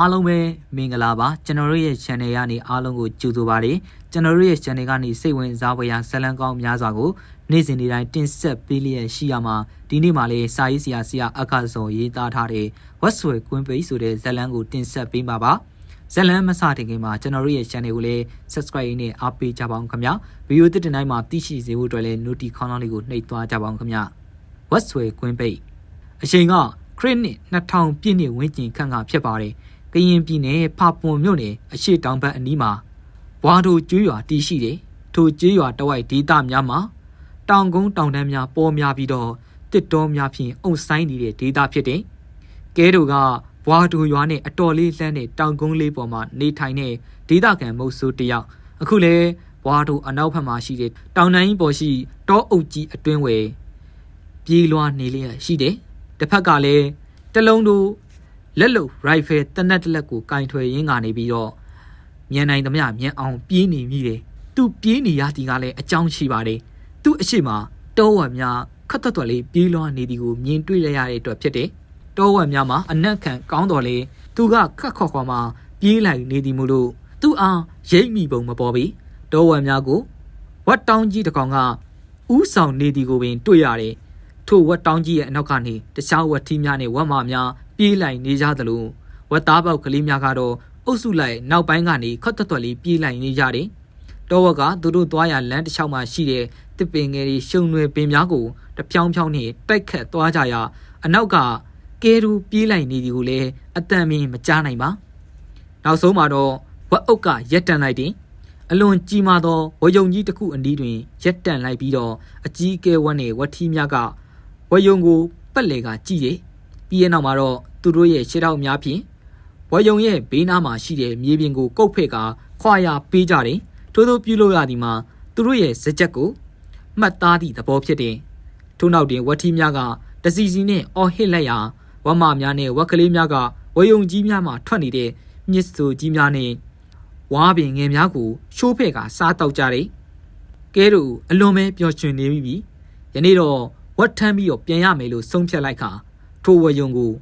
အားလုံးပဲမင်္ဂလာပါကျွန်တော်တို့ရဲ့ channel ကနေအားလုံးကိုကြိုဆိုပါရစေကျွန်တော်တို့ရဲ့ channel ကနေစိတ်ဝင်စားဖွယ်ရာဇာတ်လမ်းကောင်းများစွာကိုနေ့စဉ်နေ့တိုင်းတင်ဆက်ပေးလျက်ရှိရမှာဒီနေ့မှလည်းစာရေးဆရာဆရာအခါစောရေးသားထားတဲ့ဝက်ဆွယ်ကွင်းပိတ်ဆိုတဲ့ဇာတ်လမ်းကိုတင်ဆက်ပေးမှာပါဇာတ်လမ်းမစတင်ခင်မှာကျွန်တော်တို့ရဲ့ channel ကိုလည်း subscribe နဲ့အားပေးကြပါအောင်ခင်ဗျာဗီဒီယိုတစ်တင်တိုင်းမှာသိရှိစေဖို့အတွက်လည်း notification ခေါင်းလောင်းလေးကိုနှိပ်သွားကြပါအောင်ခင်ဗျာဝက်ဆွယ်ကွင်းပိတ်အချိန်ကခရစ်နှစ်2000ပြည့်နှစ်ဝန်းကျင်ခန့်ကဖြစ်ပါတယ် ကရင်ပြည်နယ်ဖာပွန်မြို့နယ်အရှိတောင်ဘက်အနီးမှာဘွားတို့ကျွေးရွာတည်ရှိတယ်ထိုကျွေးရွာတဝိုက်ဒေသများမှာတောင်ကုန်းတောင်တန်းများပေါ်များပြီးတော့တစ်တော်များဖြင့်အုံဆိုင်နေတဲ့ဒေသဖြစ်တယ်ကဲတို့ကဘွားတို့ရွာနဲ့အတော်လေးလှမ်းတဲ့တောင်ကုန်းလေးပေါ်မှာနေထိုင်တဲ့ဒေသခံမုတ်ဆိုးတယောက်အခုလေဘွားတို့အနောက်ဘက်မှာရှိတဲ့တောင်တန်းကြီးပေါ်ရှိတောအုပ်ကြီးအတွင်းဝယ်ပြေးလွှားနေလျက်ရှိတယ်တစ်ဖက်ကလည်းတလုံးတို့ လက်လုံရိုင်ဖယ်တနက်တစ်လက်ကိုကင်ထွယ်ရင်းကနေပြီးတော့မြန်နိုင်သမျှမြန်အောင်ပြေးနေမိတယ်သူပြေးနေရသည်ကလည်းအကြောင်းရှိပါတယ်သူ့အရှိမတောဝက်များခတ်သက်တော်လေးပြေးလွှားနေသည်ကိုမြင်တွေ့ရတဲ့အတွက်ဖြစ်တယ်တောဝက်များမှာအနက်ခံကောင်းတော်လေသူကခတ်ခေါ်ခေါ်မှပြေးလိုက်နေသည်မို့လို့သူ့အားရိပ်မိပုံမပေါ်ပြီတောဝက်များကိုဝတ်တောင်းကြီးတစ်ကောင်ကဥဆောင်နေသည်ကိုပင်တွေ့ရတယ်ထိုဝက်တောင်းကြီးရဲ့အနောက်ကနေတခြားဝက်ထီးများနဲ့ဝက်မာများ ပြေးလိုက်နေကြသလိုဝက်သားပေါက်ကလေးများကတော့အုပ်စုလိုက်နောက်ပိုင်းကနေခွတ်တွတ်တွတ်လေးပြေးလိုက်နေကြတယ်။တောဝက်ကသူတို့သွားရလမ်းတစ်လျှောက်မှာရှိတဲ့တစ်ပင်ငယ်တွေရှုံရွယ်ပင်များကိုတဖြောင်းဖြောင်းနဲ့တိုက်ခတ်သွားကြရာအနောက်ကကဲရူပြေးလိုက်နေသည်ကိုလည်းအတန်မင်းမကြားနိုင်ပါ။နောက်ဆုံးမှာတော့ဝက်အုပ်ကရက်တန်လိုက်တယ်။အလွန်ကြီးမားသောဝယုံကြီးတစ်ခုအနီးတွင်ရက်တန်လိုက်ပြီးတော့အကြီးအကဲဝက်နဲ့ဝက်ထီးများကဝယုံကိုပက်လေကကြည့်တယ်။ ပြီးရဲ့နောက်မှာတော့သူတို့ရဲ့ရှေ့ထောက်များဖြင့်ဝယုံရဲ့ဘေးနားမှာရှိတဲ့မြေပြင်ကိုကုတ်ဖက်ကခွာရပေးကြတယ်။ထို့သောပြုလို့ရသည်မှာသူတို့ရဲ့စကြက်ကိုမှတ်သားသည့်သဘောဖြစ်တယ်။ထို့နောက်တွင်ဝက်ထီးများကတစီစီနဲ့အော်ဟစ်လိုက်ရာဝမများနဲ့ဝက်ကလေးများကဝယုံကြီးများမှထွက်နေတဲ့မြစ်ဆိုကြီးများနဲ့ဝါပင်ငယ်များကိုရှိုးဖက်ကစားတောက်ကြတယ်။ကဲတို့အလွန်ပဲပျော်ရွှင်နေပြီ။ယနေ့တော့ဝတ်ထမ်းပြီးတော့ပြန်ရမယ်လို့ဆုံးဖြတ်လိုက်ခါ ထိုဝယုံကို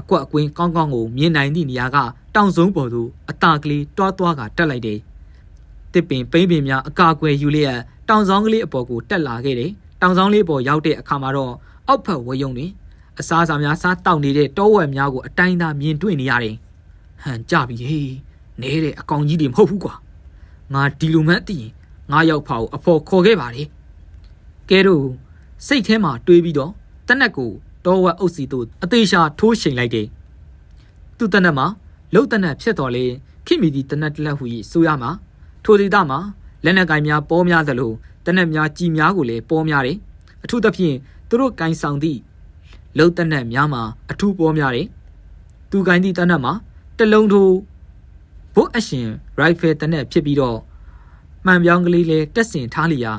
အကွက်အကွင်းကောင်းကောင်းကိုမြင်နိုင်သည့်နေရာကတောင်စုံပေါ်သို့အတာကလေးတွားတွားကတက်လိုက်တယ်။တစ်ပင်ပိမ့်ပင်များအကာအကွယ်ယူလျက်တောင်ဆောင်ကလေးအပေါ်ကိုတက်လာခဲ့တယ်။တောင်ဆောင်လေးပေါ်ရောက်တဲ့အခါမှာတော့အောက်ဖက်ဝယုံတွင်အစားအစာများစားတောက်နေတဲ့တောဝက်များကိုအတိုင်းသာမြင်တွေ့နေရတယ်။ဟန်ကြပြီဟေးနဲတဲ့အကောင်ကြီးတွေမဟုတ်ဘူးကွာ။ငါဒီလိုမှန်းသိရင်ငါရောက်ဖာကိုအဖော်ခေါ်ခဲ့ပါလေ။ကဲတို့စိတ်ထဲမှာတွေးပြီးတော့တနက်ကို တောဝက်အုပ်စီတို့အသေးရှာထိုးချိန်လိုက်တယ်။သူ့တနက်မှာလှုပ်တနက်ဖြစ်တော်လေခိမီဒီတနက်တလက်ဟူ၏ဆိုရမှာထိုဒေသမှာလက်နက်ကင်များပေါ်များသလိုတနက်များကြီးများကိုလည်းပေါ်များတယ်။အထူးသဖြင့်သူတို့ကင်ဆောင်သည့်လှုပ်တနက်များမှာအထူးပေါ်များတယ်။သူကင်သည့်တနက်မှာတလုံးထိုးဘုတ်အရှင်ရိုက်ဖယ်တနက်ဖြစ်ပြီးတော့မှန်ပြောင်းကလေးလည်းတက်ဆင်ထားလျာ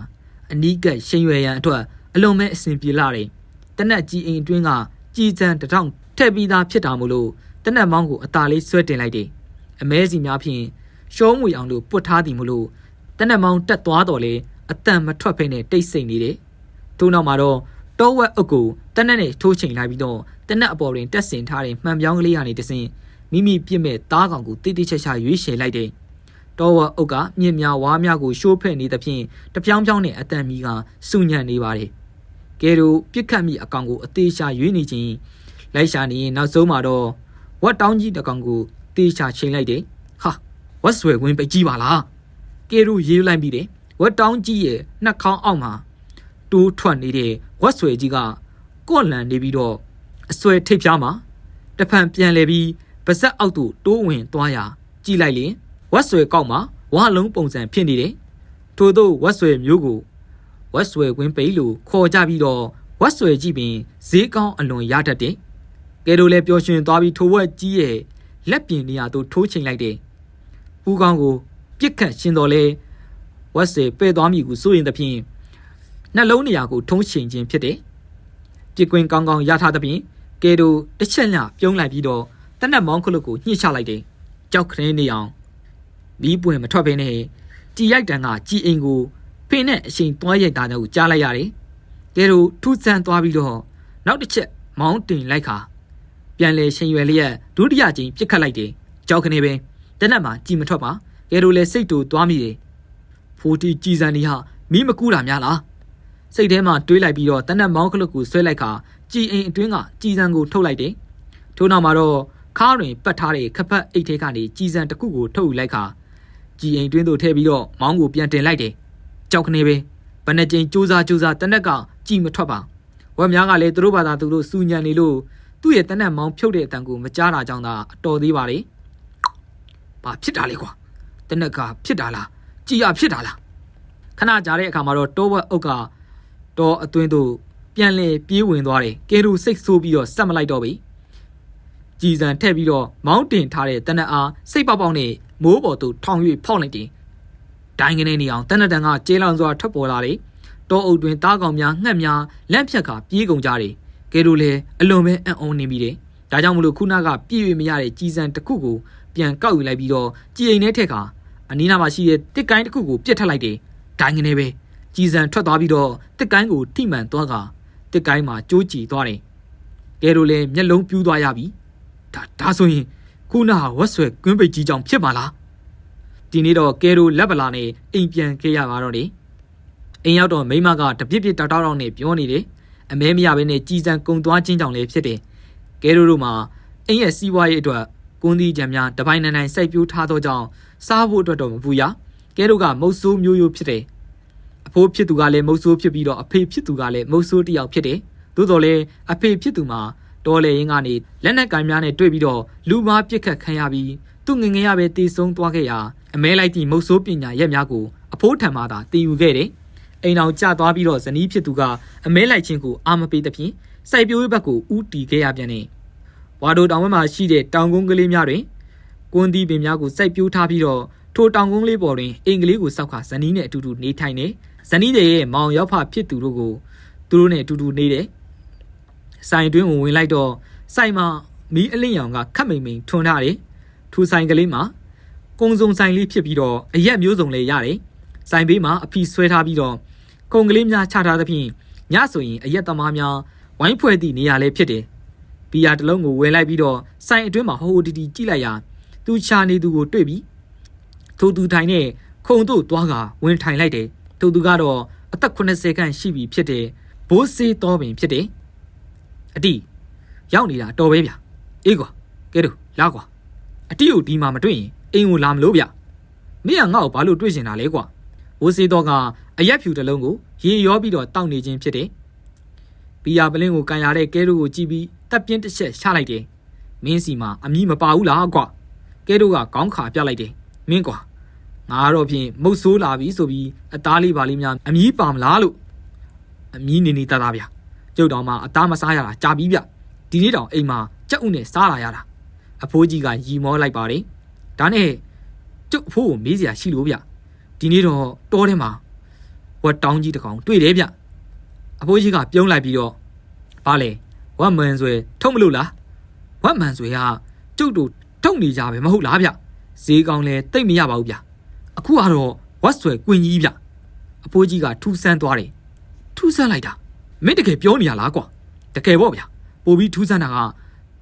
အနီးကပ်ရှင်ရွယ်ရန်အတွက်အလုံးမဲ့အစဉ်ပြေလာတယ်။ တနက်ကြီးအိမ်အတွင်းကကြီးစံတထောင်ထက်ပြီးသားဖြစ်တာမို့လို့တနက်မောင်းကိုအသာလေးဆွဲတင်လိုက်တယ်။အမဲစီများဖြင့်ရှောမွေအောင်လို့ပုတ်ထားသည်မို့လို့တနက်မောင်းတက်သွားတော်လေအတန်မထွက်ဖိနေတိတ်ဆိတ်နေတယ်။ထို့နောက်မှာတော့တောဝက်အုပ်ကိုတနက်နဲ့ထိုးချိန်လိုက်ပြီးတော့တနက်အပေါ်တွင်တက်ဆင်ထားတဲ့မှန်ပြောင်းကလေးကနေတဆင်မိမိပြစ်မဲ့သားကောင်ကိုတိတိကျကျရွေးချယ်လိုက်တယ်။တောဝက်အုပ်ကမြင့်များဝါးများကိုရှိုးဖဲ့နေသဖြင့်တပြောင်းပြောင်းနဲ့အတန်မီကစုညံ့နေပါတယ်။ ကဲတို့ပြစ်ခတ်မိအကောင်ကိုအသေးရှာရွေးနေခြင်းလိုက်ရှာနေရင်နောက်ဆုံးမှာတော့ဝတ်တောင်းကြီးတကောင်ကိုတေးရှာချိန်လိုက်တယ်။ဟာဝတ်ဆွဲဝင်ပိတ်ကြီးပါလား။ကဲတို့ရေးလိုက်ပြီးတယ်။ဝတ်တောင်းကြီးရဲ့နှက်ခေါင်းအောက်မှာတိုးထွက်နေတဲ့ဝတ်ဆွဲကြီးကကော့လန်နေပြီးတော့အဆွဲထိပ်ဖြားမှာတဖန်ပြန်လဲပြီးပါဇက်အောက်သို့တိုးဝင်သွားရာကြည့်လိုက်ရင်ဝတ်ဆွဲကောက်မှာဝါလုံးပုံစံဖြစ်နေတယ်။ထို့သောဝတ်ဆွဲမျိုးကို ဝတ်ဆွဲကွင်းပိတ်လို့ခေါ်ကြပြီးတော့ဝတ်ဆွဲကြည့်ပင်ဈေးကောင်းအလွန်ရတတ်တယ်။ကဲတို့လည်းပျော်ရွှင်သွားပြီးထိုဝက်ကြီးရဲ့လက်ပြင်နေရာသို့ထိုးချိန်လိုက်တယ်။ပူကောင်းကိုပြစ်ခတ်ရှင်တော်လဲဝတ်ဆွဲပဲ့သွားမိကိုစိုးရင်သဖြင့်နှလုံးနေရာကိုထုံးချိန်ခြင်းဖြစ်တယ်။ပြစ်ကွင်းကောင်းကောင်းရထားသဖြင့်ကဲတို့တစ်ချက်ညပြုံးလိုက်ပြီးတော့တနက်မောင်းခလုတ်ကိုညှိချလိုက်တယ်။ကြောက်ခရင်းနေအောင်မီးပွင့်မထွက်ဘဲနဲ့ကြည်ရိုက်တန်ကကြည်အိမ်ကို ဖင်းနဲ့အချိန်သွားရိုက်တာကိုကြားလိုက်ရတယ်။ကဲတို့ထူးဆန်းသွားပြီးတော့နောက်တစ်ချက်မောင်းတင်လိုက်ခါပြန်လေရှင်ရွယ်လျက်ဒုတိယကြိမ်ပြစ်ခတ်လိုက်တယ်။အကြောက်ခနေပင်တနက်မှာကြည်မထွက်ပါကဲတို့လည်းစိတ်တူသွားမိတယ်ဖိုတီကြည်စံဒီဟာမီးမကူတာများလားစိတ်ထဲမှာတွေးလိုက်ပြီးတော့တနက်မောင်းခလုတ်ကိုဆွဲလိုက်ခါကြည်အိမ်အတွင်းကကြည်စံကိုထုတ်လိုက်တယ်ထို့နောက်မှာတော့ခါးတွင်ပတ်ထားတဲ့ခပ်ဖက်အိတ်ထဲကနေကြည်စံတစ်ခုကိုထုတ်ယူလိုက်ခါကြည်အိမ်တွင်းသို့ထည့်ပြီးတော့မောင်းကိုပြန်တင်လိုက်တယ် ကြောက်ခနေပင်ဘယ်နှကြိမ်စူးစားစူးစားတနက်ကကြည်မထွက်ပါဝက်များကလည်းသူတို့ဘာသာသူတို့စူညံနေလို့သူ့ရဲ့တနက်မောင်းဖြုတ်တဲ့အတန်ကိုမကြားတာကြောင့်သာအတော်သေးပါလေဘာဖြစ်တာလဲကွာတနက်ကဖြစ်တာလားကြည်ရဖြစ်တာလားခဏကြာတဲ့အခါမှာတော့တောဝက်အုပ်ကတောအတွင်းသို့ပြန်လဲပြေးဝင်သွားတယ်ကဲရူစိတ်ဆိုးပြီးတော့ဆက်မလိုက်တော့ပြီကြည်စံထည့်ပြီးတော့မောင်းတင်ထားတဲ့တနက်အားစိတ်ပေါက်ပေါက်နဲ့မိုးပေါ်သို့ထောင်၍ဖောက်လိုက်တယ် ဒိုင်းကနေနေအောင်တနက်တန်ကကျေးလောင်စွာထွက်ပေါ်လာတယ်တောအုပ်တွင်တားကောင်များငှက်များလက်ဖြတ်ကပြေးကုန်ကြတယ်ကဲရူလည်းအလွန်ပဲအံ့ဩနေမိတယ်ဒါကြောင့်မလို့ခုနကပြည့်ရမရတဲ့ကြည်စံတစ်ခုကိုပြန်ကောက်ယူလိုက်ပြီးတော့ကြည်အိမ်ထဲထက်ခါအနီးနားမှာရှိတဲ့တစ်ကိုင်းတစ်ခုကိုပြစ်ထက်လိုက်တယ်ဒိုင်းကနေပဲကြည်စံထွက်သွားပြီးတော့တစ်ကိုင်းကိုထိမှန်သွားကတစ်ကိုင်းမှာကြိုးကြည်သွားတယ်ကဲတို့လည်းမျက်လုံးပြူးသွားရပြီဒါဒါဆိုရင်ခုနကဝက်ဆွဲကွင်းပိတ်ကြီးကြောင့်ဖြစ်ပါလား ဒီနေ့တော့ကဲတို့လက်ပလာနဲ့အိမ်ပြန်ခဲ့ရပါတော့တယ်အိမ်ရောက်တော့မိမကတပြစ်ပြစ်တောက်တောက်တောက်နဲ့ပြောနေတယ်အမဲမရဘဲနဲ့ကြည်စံကုံသွားခြင်းကြောင့်လည်းဖြစ်တယ်ကဲတို့တို့မှာအိမ်ရဲ့စီးပွားရေးအတွက်ကွန်းသီးကြံများတပိုင်းနိုင်နိုင်စိုက်ပျိုးထားသောကြောင့်စားဖို့အတွက်တော့မပူရကဲတို့ကမုတ်ဆိုးမျိုးရိုးဖြစ်တယ်အဖိုးဖြစ်သူကလည်းမုတ်ဆိုးဖြစ်ပြီးတော့အဖေဖြစ်သူကလည်းမုတ်ဆိုးတစ်ယောက်ဖြစ်တယ်သို့တော်လည်းအဖေဖြစ်သူမှာတော်လေရင်ကနေလက်နက်ကင်များနဲ့တွေ့ပြီးတော့လူမားပြစ်ခတ်ခံရပြီးသူငငယ်ရပဲတည်ဆုံးသွားခဲ့ရာ အမဲလိုက်သည့်မုတ်ဆိုးပညာရက်များကိုအဖိုးထံမှသာတည်ယူခဲ့တယ်အိမ်အောင်ကျသွားပြီးတော့ဇနီးဖြစ်သူကအမဲလိုက်ခြင်းကိုအာမပေးသဖြင့်စိုက်ပျိုးရေးဘက်ကိုဥတီခဲ့ရပြန်တယ်ဝါဒိုတောင်ဘက်မှာရှိတဲ့တောင်ကုန်းကလေးများတွင်ကွန်းသီးပင်များကိုစိုက်ပျိုးထားပြီးတော့ထိုတောင်ကုန်းလေးပေါ်တွင်အိမ်ကလေးကိုစောက်ခါဇနီးနဲ့အတူတူနေထိုင်နေဇနီးရဲ့မောင်ရောက်ဖဖြစ်သူတို့ကိုသူတို့နဲ့အတူတူနေတယ်ဆိုင်တွင်းကိုဝင်လိုက်တော့ဆိုင်မှာမီးအလင်းရောင်ကခတ်မိန်မိန်ထွန်းထားတယ်ထူဆိုင်ကလေးမှာ ကုံစုံဆိုင်လေးဖြစ်ပြီးတော့အရက်မျိုးစုံလေးရတယ်ဆိုင်ဘေးမှာအဖီဆွဲထားပြီးတော့ကုံကလေးများချထားသဖြင့်ညဆိုရင်အရက်သမားများဝိုင်းဖွဲ့သည့်နေရာလေးဖြစ်တယ်ဘီယာတစ်လုံးကိုဝယ်လိုက်ပြီးတော့ဆိုင်အတွင်းမှာဟိုဟိုတီတီကြည့်လိုက်ရာသူချာနေသူကိုတွေ့ပြီးထိုသူထိုင်နဲ့ခုံတို့သွားကဝင်ထိုင်လိုက်တယ်ထိုသူကတော့အသက်80ခန့်ရှိပြီဖြစ်တယ်ဘိုးစေးတော်ပင်ဖြစ်တယ်အတီရောက်နေတာတော်ပဲဗျအေးကွာကဲတို့လာကွာအတီကိုဒီမှာမတွေ့ရင် အိမ်ကိုလာမလို့ဗျမင်းကငါ့ကိုဘာလို့တွေ့ကျင်တာလဲကွာဘိုးစေးတော်ကအရက်ဖြူတစ်လုံးကိုရေရောပြီးတော့တောက်နေခြင်းဖြစ်တယ်ဘီယာပလင်းကိုကန်ရတဲ့ကဲတို့ကိုကြည့်ပြီးတပ်ပြင်းတစ်ချက်ချလိုက်တယ်မင်းစီမှာအမီးမပါဘူးလားကွာကဲတို့ကခေါင်းခါပြလိုက်တယ်မင်းကွာငါတော့ဖြင့်မုတ်ဆိုးလာပြီဆိုပြီးအသားလေးပါလေးများအမီးပါမလားလို့အမီးနေနေတသားဗျကျုပ်တော်မှအသားမစားရတာကြာပြီဗျဒီနေ့တောင်အိမ်မှာကြက်ဥနဲ့စားလာရတာအဖိုးကြီးကရီမောလိုက်ပါတယ် ဒါနဲ့ကျုပ်အဖိုးကိုမေးစရာရှိလို့ဗျဒီနေ့တော့တောထဲမှာဝက်တောင်းကြီးတစ်ကောင်တွေ့တယ်ဗျအဖိုးကြီးကပြုံးလိုက်ပြီးတော့ဘာလဲဝက်မန်ဆွဲထုံးမလို့လားဝက်မန်ဆွဲကကျုပ်တို့ထုံနေကြပဲမဟုတ်လားဗျဈေးကောင်းလဲတိတ်မရပါဘူးဗျအခုကတော့ဝက်ဆွဲကွင်ကြီးဗျအဖိုးကြီးကထူးဆန်းသွားတယ်ထူးဆန်းလိုက်တာမင်းတကယ်ပြောနေရလားကွာတကယ်ပေါ့ဗျပို့ပြီးထူးဆန်းတာက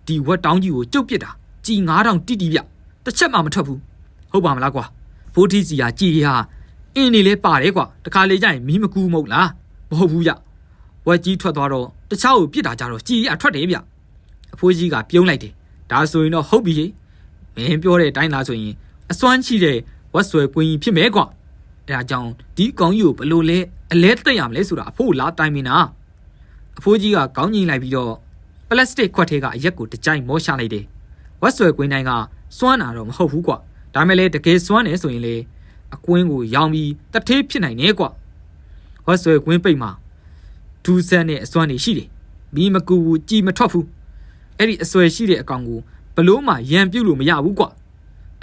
ဒီဝက်တောင်းကြီးကိုကျုပ်ပစ်တာကြီး9000တိတိဗျ တစ်ချက်မှမထွက်ဘူးဟုတ်ပါမလားကွာဖိုးထီစီကကြည်ဟာအင်းနေလဲပါတယ်ကွာတခါလေကျရင်မီးမကူးမဟုတ်လားမဟုတ်ဘူးဗျဝက်ကြီးထွက်သွားတော့တခြားကိုပြစ်တာကြတော့ကြည်ရထွက်တယ်ဗျအဖိုးကြီးကပြုံးလိုက်တယ်ဒါဆိုရင်တော့ဟုတ်ပြီမင်းပြောတဲ့အတိုင်းလားဆိုရင်အစွမ်းရှိတဲ့ဝက်ဆွဲကွင်းကြီးဖြစ်မယ်ကွအဲဒါကြောင့်ဒီကောင်ကြီးကိုဘလို့လဲအလဲတက်ရမလဲဆိုတာအဖိုးလားတိုင်မင်တာအဖိုးကြီးကခေါင်းငိမ့်လိုက်ပြီးတော့ပလတ်စတစ်ခွက်ထဲကအရက်ကိုတကြိုင်မောရှာလိုက်တယ်ဝက်ဆွဲကွင်းတိုင်းက စွမ်းတာတော့မဟုတ်ဘူးကွဒါမဲ့လေတကယ်စွမ်းတယ်ဆိုရင်လေအကွင်းကိုရောင်ပြီးတထေးဖြစ်နိုင်တယ်ကွဝက်ဆွဲကွင်းပိတ်မှာဒူးဆန်းနဲ့အစွမ်းတွေရှိတယ်မီးမကူဘူးကြည်မထွက်ဘူးအဲ့ဒီအဆွဲရှိတဲ့အကောင်ကိုဘလို့မှရံပြုတ်လို့မရဘူးကွ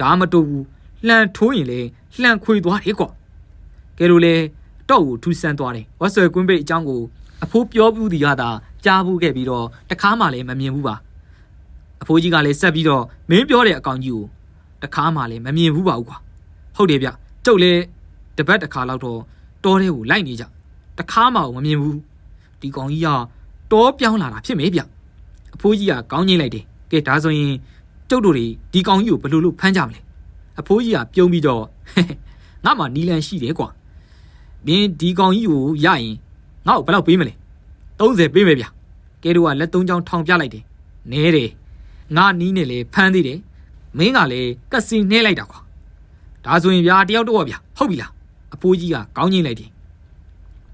ဒါမတူဘူးလှန်ထိုးရင်လေလှန်ခွေသွားတယ်ကွကဲလို့လေတော့ကိုထူးဆန်းသွားတယ်ဝက်ဆွဲကွင်းပိတ်အကြောင်းကိုအဖိုးပြောဘူးဒီကသာကြားဘူးခဲ့ပြီးတော့တခါမှလည်းမမြင်ဘူးပါ အဖိုးကြီးကလည်းဆက်ပြီးတော့မင်းပြောတဲ့အကောင်ကြီးကိုတခါမှလည်းမမြင်ဘူးပါဘူးကွာဟုတ်တယ်ဗျကျုပ်လည်းတပတ်တစ်ခါလောက်တော့တောထဲကိုလိုက်နေကြတခါမှမမြင်ဘူးဒီကောင်ကြီးကတောပြောင်းလာတာဖြစ်မေးဗျအဖိုးကြီးကကောင်းငိမ့်လိုက်တယ်ကဲဒါဆိုရင်ကျုပ်တို့တွေဒီကောင်ကြီးကိုဘယ်လိုလုပ်ဖမ်းကြမလဲအဖိုးကြီးကပြုံးပြီးတော့ငါမှနီလန်ရှိတယ်ကွာမင်းဒီကောင်ကြီးကိုရရင်ငါ့ကိုဘယ်လောက်ပေးမလဲ30ပေးမယ်ဗျကဲတို့ကလက်သုံးချောင်းထောင်ပြလိုက်တယ်နဲတယ် ငါနီးနဲ့လေဖမ်းသေးတယ်မင်းကလည်းကက်စီနှဲလိုက်တာကွာဒါဆိုရင်ဗျာတယောက်တော့ဗျာဟုတ်ပြီလားအဖိုးကြီးကကောင်းချင်းလိုက်တယ်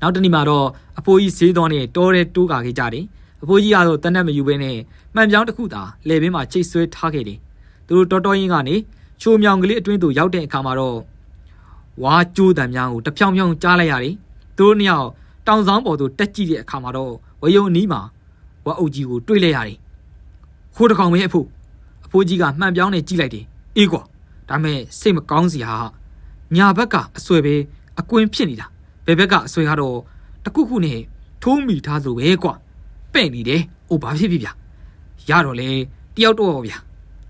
နောက်တနေ့မှာတော့အဖိုးကြီးဈေးတော်နဲ့တောတဲ့တိုးကာခဲ့ကြတယ်အဖိုးကြီးကတော့တနက်မယူဘဲနဲ့မှန်ပြောင်းတစ်ခုသာလေဘင်းမှာချိတ်ဆွဲထားခဲ့တယ်သူတို့တော်တော်ရင်ကနေချိုမြောင်ကလေးအတွင်းသို့ရောက်တဲ့အခါမှာတော့ဝါကျိုးတံများကိုတဖြောင်ဖြောင်ကြားလိုက်ရတယ်သူတို့နှစ်ယောက်တောင်ဆောင်ပေါ်သို့တက်ကြည့်တဲ့အခါမှာတော့ဝယုံအနီးမှာဝက်အုပ်ကြီးကိုတွေ့လိုက်ရတယ် ခိုးတစ်ကောင်ပဲအဖိုးအဖိုးကြီးကမှန်ပြောင်းနဲ့ကြည့်လိုက်တယ်အေးကွာဒါမဲ့စိတ်မကောင်းစရာဟာညာဘက်ကအဆွဲပဲအကွင်းဖြစ်နေတာဘယ်ဘက်ကအဆွဲကတော့တခုခုနဲ့ထိုးမိထားသလိုပဲကွာပဲ့နေတယ်။အိုဘာဖြစ်ဖြစ်ဗျာ။ရတော့လေတယောက်တော့ဗျာ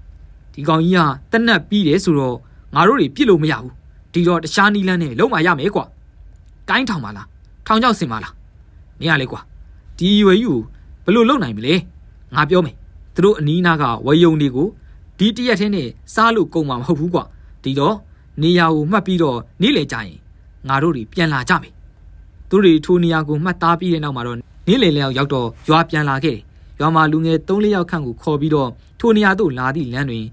။ဒီကောင်ကြီးကတက်နက်ပြီးတယ်ဆိုတော့ငါတို့တွေပြစ်လို့မရဘူး။ဒီတော့တခြားနီးလန်းနဲ့လုံးမရမယ်ကွာ။ကိုင်းထောင်ပါလား။ထောင်ချောက်စင်ပါလား။နေရလေကွာ။ဒီရွယ်ယူဘယ်လိုလုပ်နိုင်မလဲ။ငါပြောမယ်။ သူတို့အနီးနားကဝယုံတွေကိုဒီတရက်ထဲနဲ့စားလို့ကုန်မှာမဟုတ်ဘူးကွာ။ဒီတော့နေရာကိုမှတ်ပြီးတော့နေ့လေကြရင်ငါတို့တွေပြန်လာကြမယ်။သူတို့တွေထိုနေရာကိုမှတ်သားပြီးတဲ့နောက်မှာတော့နေ့လေလျောက်ရောက်တော့ရွာပြန်လာခဲ့တယ်။ရွာမှာလူငယ်၃-၄ယောက်ခန့်ကိုခေါ်ပြီးတော့ထိုနေရာသို့လာသည့်လမ်းတွင်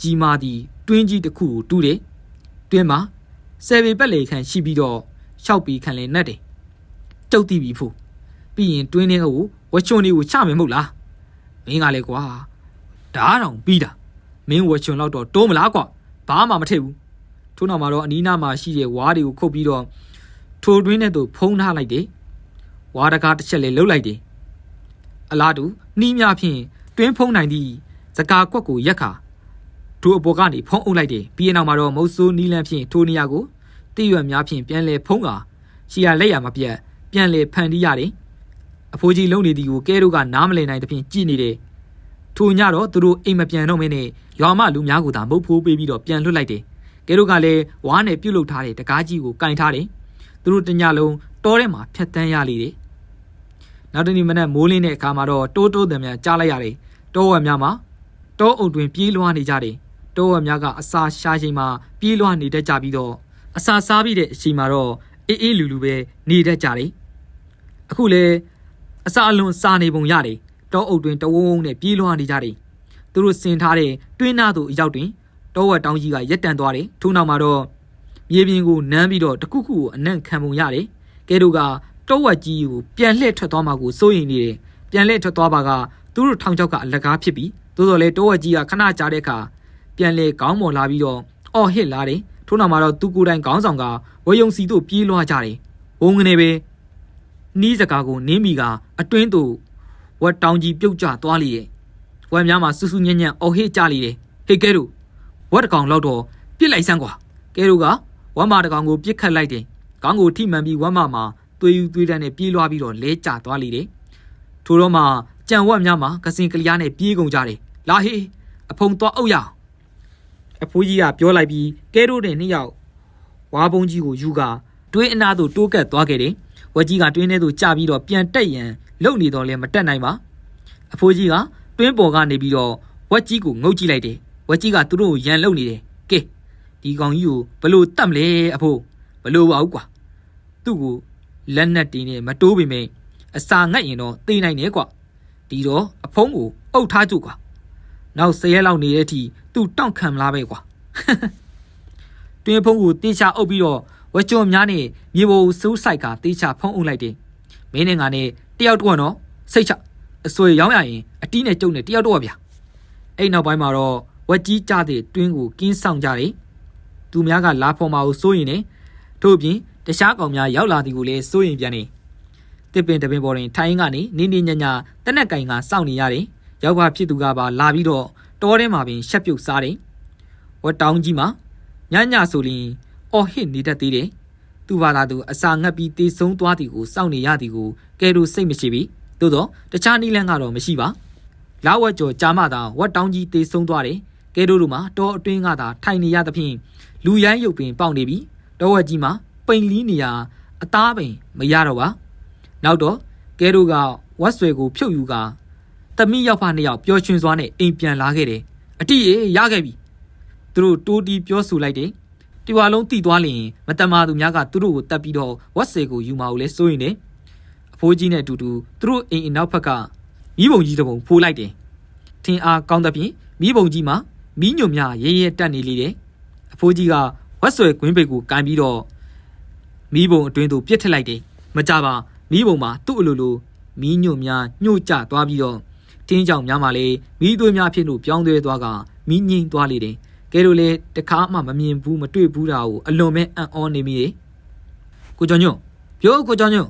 ကြီးမားသည့်တွင်းကြီးတစ်ခုကိုတူးတယ်။တွင်းမှာဆယ်ပေပက်လေခန့်ရှိပြီးတော့ရှောက်ပြီးခန့်လဲနှက်တယ်။တုတ်တိပြီဖို့ပြီးရင်တွင်းထဲကိုဝချွန်တွေကိုချမယ်မဟုတ်လား။ မင်းကလည်းကွာဓားတောင်ပြီးတာမင်းဝချွန်တော့တော့တိုးမလားကွာဘာမှမထည့်ဘူးထို့နောက်မှာတော့အနီးနားမှာရှိတဲ့ဝါးတွေကိုခုတ်ပြီးတော့ထိုတွင်းထဲသို့ဖုံးထားလိုက်တယ်ဝါးတကားတစ်ချက်လေးလှုပ်လိုက်တယ်အလားတူနှီးများဖြင့်တွင်းဖုံးနိုင်သည့်စကားကွက်ကိုရက်ခါထိုအပေါ်ကနေဖုံးအုပ်လိုက်တယ်ပြီးရင်နောက်မှာတော့မုတ်ဆိုးနီးလန်းဖြင့်ထိုနေရာကိုတိရွက်များဖြင့်ပြန်လဲဖုံးကာရှီယာလက်ရမပြတ်ပြန်လဲဖန်တီးရတယ် အဖိုးကြီးလုံနေသည်ကိုကဲတို့ကနားမလည်နိုင်သဖြင့်ကြည်နေတယ်ထိုညတော့သူတို့အိမ်မပြန်တော့မင်းနဲ့ရွာမလူများကိုသာမုတ်ဖိုးပေးပြီးတော့ပြန်လွတ်လိုက်တယ်ကဲတို့ကလည်းဝါးနဲ့ပြုတ်လုထားတဲ့တကားကြီးကိုကင်ထားတယ်သူတို့တညလုံးတောထဲမှာဖြတ်တန်းရလေတယ်နောက်တနေ့မနက်မိုးလင်းတဲ့အခါမှာတော့တိုးတိုးတံများကြားလိုက်ရတယ်တောဝက်များမှာတောအုပ်တွင်ပြေးလွှားနေကြတယ်တောဝက်များကအစာရှာချိန်မှာပြေးလွှားနေတတ်ကြပြီးတော့အစာစားပြီးတဲ့အချိန်မှာတော့အေးအေးလူလူပဲနေတတ်ကြတယ်အခုလေ အစာအလွန်စားနေပုံရတယ်တောအုပ်တွင်တဝုံဝုံနဲ့ပြေးလွှားနေကြတယ်သူတို့စင်ထားတဲ့တွင်းနာသို့အရောက်တွင်တောဝက်တောင်းကြီးကရက်တန်သွားတယ်ထို့နောက်မှာတော့မြေပြင်ကိုနမ်းပြီးတော့တခုခုကိုအနံ့ခံပုံရတယ်ကဲတို့ကတောဝက်ကြီးကိုပြန်လှည့်ထွက်သွားမှကိုစိုးရိမ်နေတယ်ပြန်လှည့်ထွက်သွားပါကသူတို့ထောင်ချောက်ကအလကားဖြစ်ပြီးသို့တော်လည်းတောဝက်ကြီးကခဏကြာတဲ့အခါပြန်လေခေါင်းပေါ်လာပြီးတော့အော်ဟစ်လာတယ်ထို့နောက်မှာတော့သူကိုယ်တိုင်ခေါင်းဆောင်ကဝေယုံစီတို့ပြေးလွှားကြတယ်ဘုံကနေပဲ နီးစကားကိုနင်းမိကအတွင်းသို့ဝက်တောင်ကြီးပြုတ်ကျသွားလေရဲ့ဝက်များမှာစူးစူးညံ့ညံ့အော်ဟစ်ကြလေတယ်ဟေးကဲတို့ဝက်တကောင်လောက်တော့ပြစ်လိုက်စမ်းကွာကဲတို့ကဝမ်းမာတကောင်ကိုပြစ်ခတ်လိုက်တယ်ခေါင်းကိုထိမှန်ပြီးဝမ်းမာမှာသွေးယူသွေးတန်းနဲ့ပြေးလွှားပြီးတော့လဲကျသွားလေတယ်ထို့တော့မှကြံဝက်များမှာကစင်ကလျားနဲ့ပြေးကုန်ကြတယ်လာဟေးအဖုံသွားအုပ်ရအောင်အဖိုးကြီးကပြောလိုက်ပြီးကဲတို့တဲ့နှစ်ယောက်ဝါပုံကြီးကိုယူကာတွေးအနာသို့တိုးကပ်သွားခဲ့တယ် ဝက်ကြီးကတွင်းထဲသို့ကျပြီးတော့ပြန်တက်ရန်လုံနေတော့လဲမတက်နိုင်ပါအဖိုးကြီးကတွင်းပေါ်ကနေပြီးတော့ဝက်ကြီးကိုငုတ်ကြည့်လိုက်တယ်ဝက်ကြီးကသူတို့ကိုရန်လုံနေတယ်ကဲဒီကောင်ကြီးကိုဘလို့တတ်မလဲအဖိုးဘလို့ပါဘူးကွာသူ့ကိုလက်နက်တင်းနဲ့မတိုးပေမဲ့အစာငတ်ရင်တော့သိနိုင်တယ်ကွာဒီတော့အဖုံးကိုအုပ်ထားကြကွာနောက်၁၀ရက်လောက်နေတဲ့အထိသူတောင့်ခံမလားပဲကွာတွင်းဖုံးကိုတေးချအုပ်ပြီးတော့ ဝက်ကြုံများနဲ့မြေပေါ်ကိုစိုးဆိုင်ကတေးချဖုံးအုပ်လိုက်တယ်မင်းနဲ့ငါနဲ့တယောက်တော့နော်စိတ်ချအဆွေရောင်းရရင်အတီးနဲ့ကျုပ်နဲ့တယောက်တော့ဗျာအဲ့နောက်ပိုင်းမှာတော့ဝက်ကြီးကြတဲ့တွင်းကိုကင်းဆောင်ကြတယ်သူများကလာဖော်မှာကိုစိုးရင်နဲ့ထို့ပြင်တခြားကောင်များရောက်လာသည်ကိုလည်းစိုးရင်ပြန်နေတစ်ပင်တပင်ပေါ်တွင်ထိုင်းကနေနင်းနေညညာတနက်ကင်ကစောင့်နေရတယ်ရောက်ပါဖြစ်သူကပါလာပြီးတော့တောထဲမှာပင်ရှက်ပြုတ်စားတယ်ဝက်တောင်းကြီးမှာညညဆိုရင် အော်ဟစ်နေတတ်သေးတယ်သူပါလာသူအစာငတ်ပြီးတေဆုံးသွားသည်ကိုစောင့်နေရသည်ကိုကဲတို့စိတ်မရှိပြီသို့တော့တခြားနီးလန်းကတော့မရှိပါလာဝက်ကျော်ကြာမှသာဝက်တောင်းကြီးတေဆုံးသွားတယ်ကဲတို့တို့မှာတောအတွင်းကသာထိုင်နေရသဖြင့်လူရိုင်းရုပ်ပင်ပေါက်နေပြီတောဝက်ကြီးမှာပိန်လီးနေရအသားပင်မရတော့ပါနောက်တော့ကဲတို့ကဝက်ဆွဲကိုဖြုတ်ယူကသမီးရောက်ဖနှစ်ယောက်ပျော်ရွှင်စွာနဲ့အိမ်ပြန်လာခဲ့တယ်အအတိရေရခဲ့ပြီသူတို့တိုးတီးပြောဆိုလိုက်တယ် ဒီဝါလုံးတိသွားလျင်မတမာသူများကသူတို့ကိုတတ်ပြီးတော့ဝက်ဆယ်ကိုယူမာကိုလဲစိုးရင်တယ်အဖိုးကြီးနဲ့အတူတူသူတို့အိမ်အနောက်ဘက်ကမိဘုံကြီးတစ်ပုံဖိုးလိုက်တယ်ထင်းအားကောင်းသဖြင့်မိဘုံကြီးမှာမိညွန့်များရဲရဲတက်နေလေတယ်အဖိုးကြီးကဝက်ဆွဲကွင်းပိတ်ကိုကန်ပြီးတော့မိဘုံအတွင်းသို့ပြစ်ထစ်လိုက်တယ်မကြပါမိဘုံမှာသူ့အလိုလိုမိညွန့်များညှို့ကျသွားပြီးတော့တင်းကြောင်များမှလည်းမိသွေးများဖြစ်လို့ပြောင်းသွဲသွားကမိငိမ့်သွားလေတယ် ကဲလို့လေတခါမှမမြင်ဘူးမတွေ့ဘူးတာကိုအလွန်ပဲအံ့ဩနေမိတယ်ကိုကျော်ညွန့်ပြောကိုကျော်ညွန့်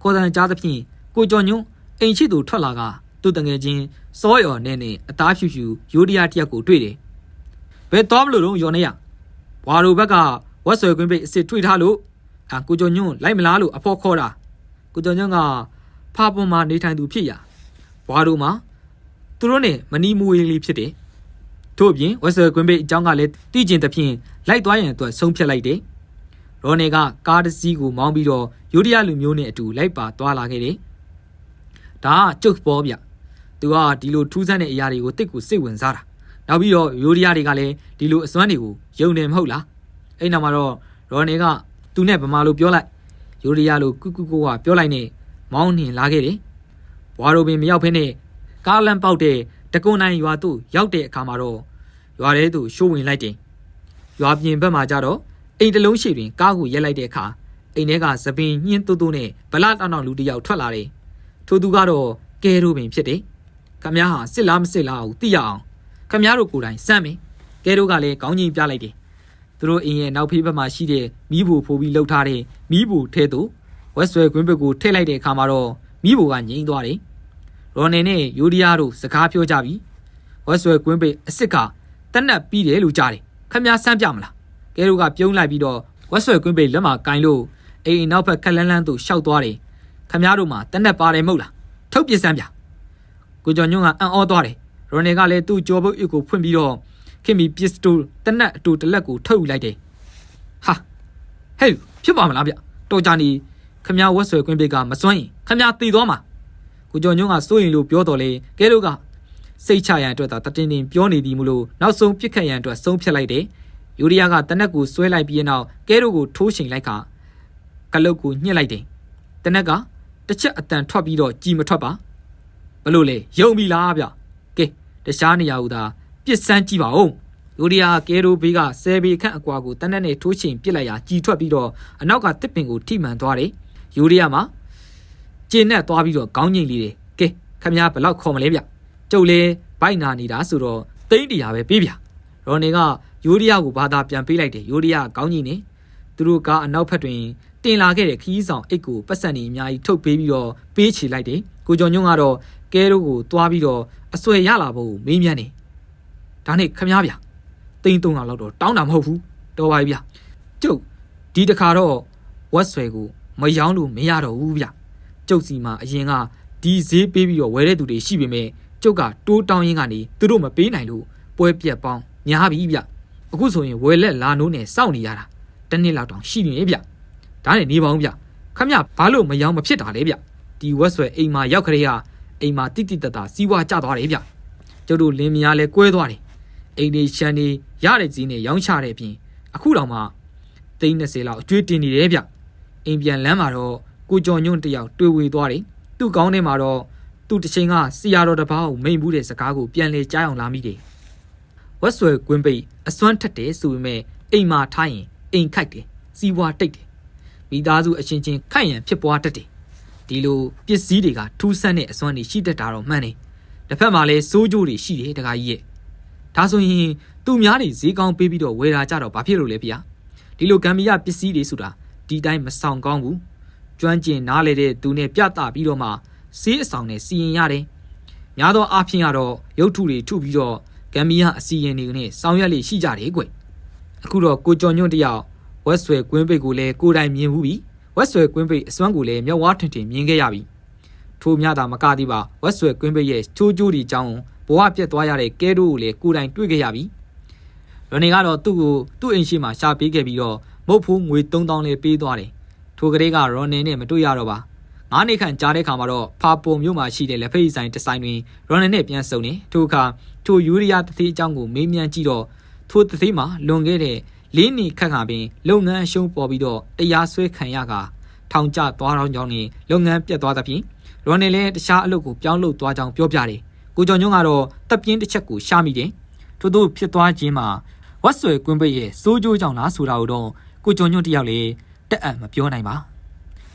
ခေါ်တန်ကြားသဖြင့်ကိုကျော်ညွန့်အိမ်ရှိသူထွက်လာကသူ့တငယ်ချင်းစောရော်နဲ့နဲ့အသားဖြူဖြူရိုးတရတရက်ကိုတွေ့တယ်ဘယ်တော်မလို့တော့ယော်နေရဘွာတို့ဘက်ကဝက်ဆွဲကွင်းပိတ်အစ်စ်ထွေထားလို့အာကိုကျော်ညွန့်လိုက်မလားလို့အဖော်ခေါ်တာကိုကျော်ညွန့်ကဖာပွန်မှာနေထိုင်သူဖြစ်ရာဘွာတို့မှာသူတို့နဲ့မနီမူဝေးလေးဖြစ်တယ် ထို့အပြင်ဝက်ဆွဲကွင်းပိတ်အကြောင်းကလည်းတိကျင်သဖြင့်လိုက်သွားရန်အတွက်ဆုံးဖြတ်လိုက်တယ်ရော်နယ်ကကားတစ်စီးကိုမောင်းပြီးတော့ယူရီးယားလူမျိုးနဲ့အတူလိုက်ပါသွားလာခဲ့တယ်ဒါကကျုပ်ပေါ်ဗျသူကဒီလိုထူးဆန်းတဲ့အရာတွေကိုတိတ်ကိုစိတ်ဝင်စားတာနောက်ပြီးတော့ယူရီးယားတွေကလည်းဒီလိုအစွမ်းတွေကိုယုံနေမဟုတ်လားအဲ့နောက်မှာတော့ရော်နယ်ကသူနဲ့ဗမာလိုပြောလိုက်ယူရီးယားလိုကုကုကိုကပြောလိုက်နဲ့မောင်းနှင်လာခဲ့တယ်ဘွားတို့ပင်မရောက်ဖ ೇನೆ ကားလမ်းပေါက်တဲ့ တကွန်နိုင်ရွာသို့ရောက်တဲ့အခါမှာတော့ရွာထဲသို့ရှိုးဝင်လိုက်တယ်ရွာပြင်ဘက်မှာကျတော့အိမ်တစ်လုံးရှိတွင်ကားကိုရက်လိုက်တဲ့အခါအိမ်ထဲကသပင်ညှင်းတူးတူးနဲ့ဗလာတောင်တောင်လူတစ်ယောက်ထွက်လာတယ်ထိုသူကတော့ကဲတို့ပင်ဖြစ်တယ်ခမည်းဟာစစ်လားမစစ်လားကိုသိရအောင်ခမည်းတို့ကိုယ်တိုင်စမ်းမယ်ကဲတို့ကလည်းကောင်းကြီးပြလိုက်တယ်သူတို့အိမ်ရဲ့နောက်ဖေးဘက်မှာရှိတဲ့မီးဘူဖိုးပြီးလှုပ်ထားတဲ့မီးဘူထဲသို့ဝက်ဆွဲကွင်းဘက်ကိုထည့်လိုက်တဲ့အခါမှာတော့မီးဘူကငြိမ်းသွားတယ် ရော်နယ်နဲ့ယူရီးယားတို့စကားပြောကြပြီဝက်ဆွဲကွင်းပိတ်အစ်စ်ကတက်နက်ပြီးတယ်လို့ကြားတယ်ခမည်းစမ်းပြမလားကဲတို့ကပြုံးလိုက်ပြီးတော့ဝက်ဆွဲကွင်းပိတ်လက်မှာကင်လို့အိမ်နောက်ဘက်ခက်လန်းလန်းသို့ရှောက်သွားတယ်ခမည်းတို့မှာတက်နက်ပါတယ်မဟုတ်လားထုတ်ပြစမ်းပြကိုကျော်ညွန့်ကအံ့ဩသွားတယ်ရော်နယ်ကလည်းသူ့ကြောပုတ်အစ်ကိုဖွင့်ပြီးတော့ခင်မီပစ္စတိုတက်နက်အတူတလက်ကိုထုတ်ယူလိုက်တယ်ဟာဟဲ့ဖြစ်ပါမလားဗျတော်ကြနေခမည်းဝက်ဆွဲကွင်းပိတ်ကမစွန့်ရင်ခမည်းတည်သွားမှာ ကိုကျော်ညွန့်ကစိုးရင်လို့ပြောတော်လေကဲတို့ကစိတ်ချရန်အတွက်သာတတင်တင်ပြောနေသည်မလို့နောက်ဆုံးပြစ်ခတ်ရန်အတွက်ဆုံးဖြတ်လိုက်တယ်။ယူရီးယားကတနက်ကိုဆွဲလိုက်ပြီးနောက်ကဲတို့ကိုထိုးချိန်လိုက်ကကလုတ်ကိုညှစ်လိုက်တယ်။တနက်ကတစ်ချက်အတန်ထွက်ပြီးတော့ကြည်မထွက်ပါ။ဘလို့လဲယုံပြီလားဗျ။ကဲတခြားနေရာဟူသာပြစ်စမ်းကြည့်ပါဦး။ယူရီးယားကဲတို့ဘေးကဆယ်ပေခန့်အကွာကိုတနက်နဲ့ထိုးချိန်ပြစ်လိုက်ရာကြည်ထွက်ပြီးတော့အနောက်ကတစ်ပင်ကိုထိမှန်သွားတယ်။ယူရီးယားမှာ ကျင်းနဲ့သွားပြီးတော့ခေါင်းငိတ်လေးတယ်။ကဲခမည်းဘယ်လောက်ခေါ်မလဲဗျ။ကျုပ်လဲဘိုက်နာနေတာဆိုတော့တိန်းတရားပဲပေးဗျ။ရော်နေကယိုးရီးယားကိုဘာသာပြန်ပေးလိုက်တယ်ယိုးရီးယားခေါင်းကြီးနေသူတို့ကအနောက်ဘက်တွင်တင်လာခဲ့တဲ့ခီးဆောင်အိတ်ကိုပတ်စံနေအများကြီးထုတ်ပေးပြီးတော့ပေးချေလိုက်တယ်ကိုကျော်ညွန့်ကတော့ကဲတို့ကိုတွားပြီးတော့အဆွဲရလာဖို့မေးမြန်းနေဒါနဲ့ခမားဗျတိန်း300လောက်တော့တောင်းတာမဟုတ်ဘူးတော်ပါပြီဗျကျုပ်ဒီတခါတော့ဝက်ဆွဲကိုမယောင်းလို့မရတော့ဘူးဗျ ကျုပ်စီမှာအရင်ကဒီဈေးပေးပြီးတော့ဝယ်တဲ့သူတွေရှိပေမဲ့ကျုပ်ကတိုးတောင်းရင်းကနေသူတို့မပေးနိုင်လို့ပွဲပြက်ပေါင်းများပြီဗျအခုဆိုရင်ဝယ်လက်လာနိုးနဲ့စောင့်နေရတာတစ်နှစ်လောက်တောင်ရှိနေဗျဒါနဲ့နေပါဦးဗျခမဘာလို့မယောင်းမဖြစ်တာလဲဗျဒီဝက်ဆွဲအိမ်မှာရောက်ခရေဟာအိမ်မှာတိတိတတ်တာစီးပွားကျသွားတယ်ဗျကျုပ်တို့လင်းမယားလဲကွဲသွားတယ်အိမ်နေရှန်နေရတဲ့ကြီးနဲ့ရောင်းချတဲ့အပြင်အခုတောင်မှသိန်း30လောက်အကျွေးတင်နေတယ်ဗျအိမ်ပြန်လမ်းမှာတော့ ကိုကျော်ညွန့်တယောက်တွေ့ဝေသွားတယ်သူ့ကောင်းထဲမှာတော့သူ့တစ်ချိန်ကစီယာတော်တစ်ပါးကိုမိန်မှုတဲ့စကားကိုပြန်လေကြားအောင်လာမိတယ်ဝက်ဆွဲကွင်းပိတ်အစွမ်းထက်တယ်ဆိုပေမဲ့အိမ်မှာထားရင်အိမ်ခိုက်တယ်စီးပွားတိတ်တယ်မိသားစုအချင်းချင်းခိုက်ရန်ဖြစ်ပွားတတ်တယ်ဒီလိုပစ္စည်းတွေကထူးဆန်းတဲ့အစွမ်းတွေရှိတတ်တာတော့မှန်တယ်တစ်ဖက်မှာလည်းစိုးကြိုးတွေရှိတယ်တခါကြီးရဲ့ဒါဆိုရင်သူများတွေဈေးကောင်းပေးပြီးတော့ဝယ်တာကြတော့ဘာဖြစ်လို့လဲဖေ။ဒီလိုဂမ်ဘီယာပစ္စည်းတွေဆိုတာဒီတိုင်းမဆောင်ကောင်းဘူး။ ကျွမ်းကျင်နားလေတဲ့သူနဲ့ပြသပြီးတော့မှဈေးအဆောင်နဲ့စီရင်ရတယ်။များသောအားဖြင့်ကတော့ရုပ်ထုတွေထုပြီးတော့ဂမ်ဘီယာအစီရင်တွေနဲ့ဆောင်ရွက်လေရှိကြတယ်ကွ။အခုတော့ကိုကျော်ညွန့်တယောက်ဝက်ဆွဲကွင်းပိတ်ကိုလည်းကိုယ်တိုင်မြင်ဘူးပြီ။ဝက်ဆွဲကွင်းပိတ်အစွမ်းကိုလည်းမျက်ဝါးထင်ထင်မြင်ခဲ့ရပြီ။ထို့များတာမကသေးပါဝက်ဆွဲကွင်းပိတ်ရဲ့ချိုးချိုးဒီကြောင်းဘဝပြတ်သွားရတဲ့ကဲတို့ကိုလည်းကိုယ်တိုင်တွေ့ခဲ့ရပြီ။ရနေကတော့သူ့ကိုသူ့အိမ်ရှိမှာရှာပေးခဲ့ပြီးတော့မုတ်ဖိုးငွေ3000လေးပေးသွားတယ်။ ထိုကလေးကရော်နေနဲ့မတွေ့ရတော့ပါ။ငါးနှစ်ခန့်ကြားတဲ့ခါမှာတော့ဖာပုံမြို့မှာရှိတဲ့လက်ဖက်ရည်ဆိုင်တစ်ဆိုင်တွင်ရော်နယ်နဲ့ပြန်ဆုံနေထိုအခါထိုယူရီးယားတသေးအကြောင်းကိုမေးမြန်းကြည့်တော့ထိုတသေးမှာလွန်ခဲ့တဲ့လေးနှစ်ခန့်ခါပင်လုပ်ငန်းအရှုံးပေါ်ပြီးတော့တရားစွဲခံရကထောင်ကျသွားတော့ကြောင်းနဲ့လုပ်ငန်းပြတ်သွားသဖြင့်ရော်နယ်လည်းတခြားအလုပ်ကိုပြောင်းလုပ်သွားကြောင်းပြောပြတယ်ကိုကျော်ညွန့်ကတော့တပ်ပြင်းတစ်ချက်ကိုရှာမိတယ်ထို့သူဖြစ်သွားခြင်းမှာဝတ်ဆွဲကွင်းပိတ်ရဲ့စိုးကြိုးကြောင့်လားဆိုတာကိုတော့ကိုကျော်ညွန့်တယောက်လေ တက်အံ့မပြောနိုင်ပါ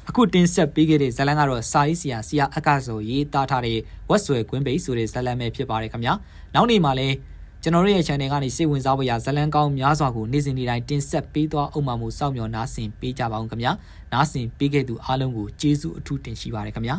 အခုတင်ဆက်ပေးခဲ့တဲ့ဇာတ်လမ်းကတော့စာရေးဆရာဆရာအက္ခဆိုရေးသားထားတဲ့ဝက်ဆွဲကွင်းပိတ်ဆိုတဲ့ဇာတ်လမ်းပဲဖြစ်ပါတယ်ခင်ဗျာနောက်နေ့မှာလည်းကျွန်တော်တို့ရဲ့ channel ကနေစိတ်ဝင်စားဖို့ရဇာတ်လမ်းကောင်းများစွာကိုနေ့စဉ်နေ့တိုင်းတင်ဆက်ပေးသွားအောင်မှမို့စောင့်မျှော်နားဆင်ပေးကြပါအောင်ခင်ဗျာနားဆင်ပေးခဲ့သူအားလုံးကိုကျေးဇူးအထူးတင်ရှိပါတယ်ခင်ဗျာ